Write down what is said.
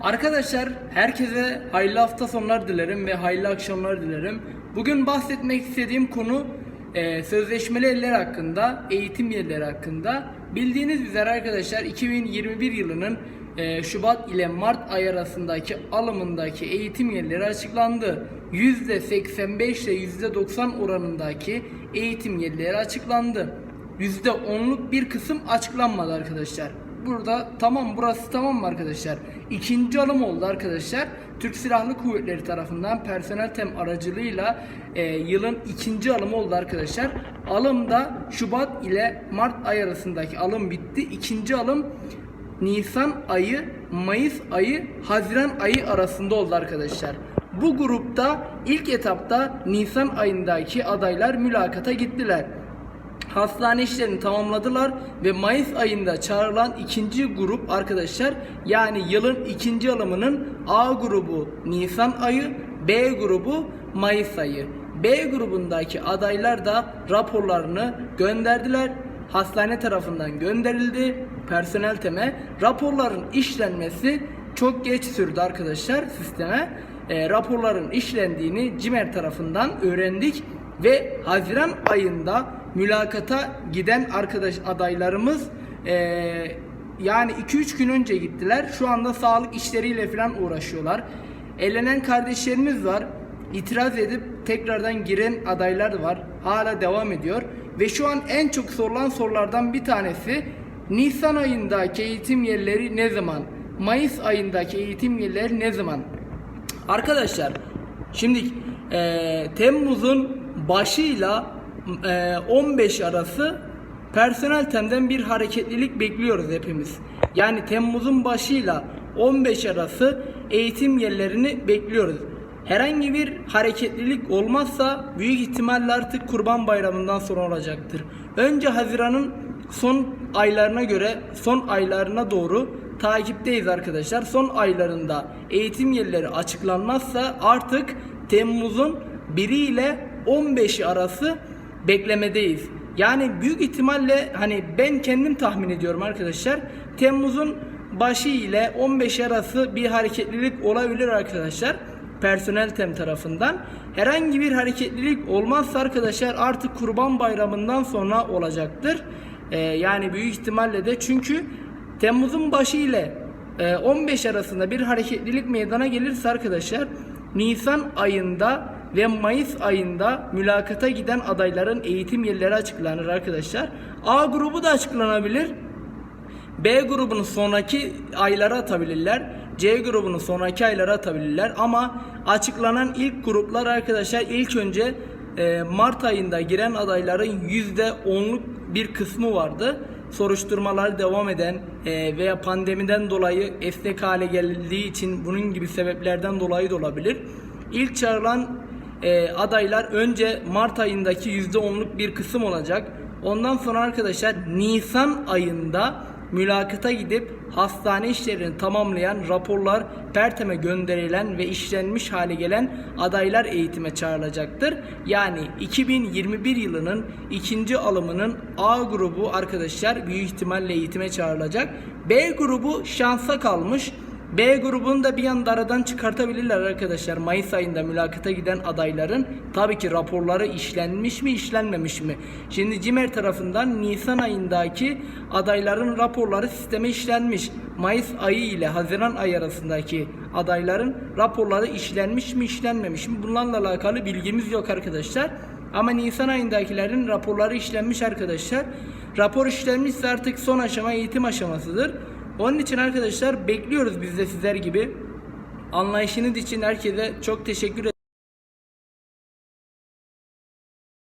Arkadaşlar herkese hayırlı hafta sonlar dilerim ve hayırlı akşamlar dilerim. Bugün bahsetmek istediğim konu e, sözleşmeli eller hakkında, eğitim yerleri hakkında. Bildiğiniz üzere arkadaşlar 2021 yılının e, Şubat ile Mart ay arasındaki alımındaki eğitim yerleri açıklandı. %85 ile %90 oranındaki eğitim yerleri açıklandı. %10'luk bir kısım açıklanmadı arkadaşlar. Burada tamam burası tamam mı arkadaşlar? İkinci alım oldu arkadaşlar. Türk Silahlı Kuvvetleri tarafından personel tem aracılığıyla e, yılın ikinci alımı oldu arkadaşlar. Alımda Şubat ile Mart ay arasındaki alım bitti. İkinci alım Nisan ayı, Mayıs ayı, Haziran ayı arasında oldu arkadaşlar. Bu grupta ilk etapta Nisan ayındaki adaylar mülakata gittiler hastane işlerini tamamladılar ve Mayıs ayında çağrılan ikinci grup arkadaşlar yani yılın ikinci alımının A grubu Nisan ayı, B grubu Mayıs ayı. B grubundaki adaylar da raporlarını gönderdiler. Hastane tarafından gönderildi personel teme. Raporların işlenmesi çok geç sürdü arkadaşlar sisteme. E, raporların işlendiğini CİMER tarafından öğrendik ve Haziran ayında mülakata giden arkadaş adaylarımız eee, yani 2-3 gün önce gittiler. Şu anda sağlık işleriyle falan uğraşıyorlar. Elenen kardeşlerimiz var. İtiraz edip tekrardan giren adaylar var. Hala devam ediyor. Ve şu an en çok sorulan sorulardan bir tanesi Nisan ayındaki eğitim yerleri ne zaman? Mayıs ayındaki eğitim yerleri ne zaman? Arkadaşlar şimdi eee, Temmuz'un başıyla 15 arası personel temden bir hareketlilik bekliyoruz hepimiz. Yani Temmuz'un başıyla 15 arası eğitim yerlerini bekliyoruz. Herhangi bir hareketlilik olmazsa büyük ihtimalle artık Kurban Bayramı'ndan sonra olacaktır. Önce Haziran'ın son aylarına göre son aylarına doğru takipteyiz arkadaşlar. Son aylarında eğitim yerleri açıklanmazsa artık Temmuz'un 1 ile 15'i arası beklemedeyiz. Yani büyük ihtimalle hani ben kendim tahmin ediyorum arkadaşlar. Temmuz'un başı ile 15 arası bir hareketlilik olabilir arkadaşlar. Personel tem tarafından. Herhangi bir hareketlilik olmazsa arkadaşlar artık Kurban Bayramı'ndan sonra olacaktır. Ee, yani büyük ihtimalle de çünkü Temmuz'un başı ile e, 15 arasında bir hareketlilik meydana gelirse arkadaşlar Nisan ayında ve Mayıs ayında mülakata giden adayların eğitim yerleri açıklanır arkadaşlar. A grubu da açıklanabilir. B grubunu sonraki aylara atabilirler. C grubunu sonraki aylara atabilirler. Ama açıklanan ilk gruplar arkadaşlar ilk önce e, Mart ayında giren adayların %10'luk bir kısmı vardı. Soruşturmalar devam eden e, veya pandemiden dolayı esnek hale geldiği için bunun gibi sebeplerden dolayı da olabilir. İlk çağrılan e, adaylar önce Mart ayındaki %10'luk bir kısım olacak. Ondan sonra arkadaşlar Nisan ayında mülakata gidip hastane işlerini tamamlayan raporlar Pertem'e gönderilen ve işlenmiş hale gelen adaylar eğitime çağrılacaktır. Yani 2021 yılının ikinci alımının A grubu arkadaşlar büyük ihtimalle eğitime çağrılacak. B grubu şansa kalmış. B grubunu da bir anda aradan çıkartabilirler arkadaşlar. Mayıs ayında mülakata giden adayların tabii ki raporları işlenmiş mi işlenmemiş mi? Şimdi CİMER tarafından Nisan ayındaki adayların raporları sisteme işlenmiş. Mayıs ayı ile Haziran ayı arasındaki adayların raporları işlenmiş mi işlenmemiş mi? Bunlarla alakalı bilgimiz yok arkadaşlar. Ama Nisan ayındakilerin raporları işlenmiş arkadaşlar. Rapor işlenmişse artık son aşama eğitim aşamasıdır. Onun için arkadaşlar bekliyoruz biz de sizler gibi. Anlayışınız için herkese çok teşekkür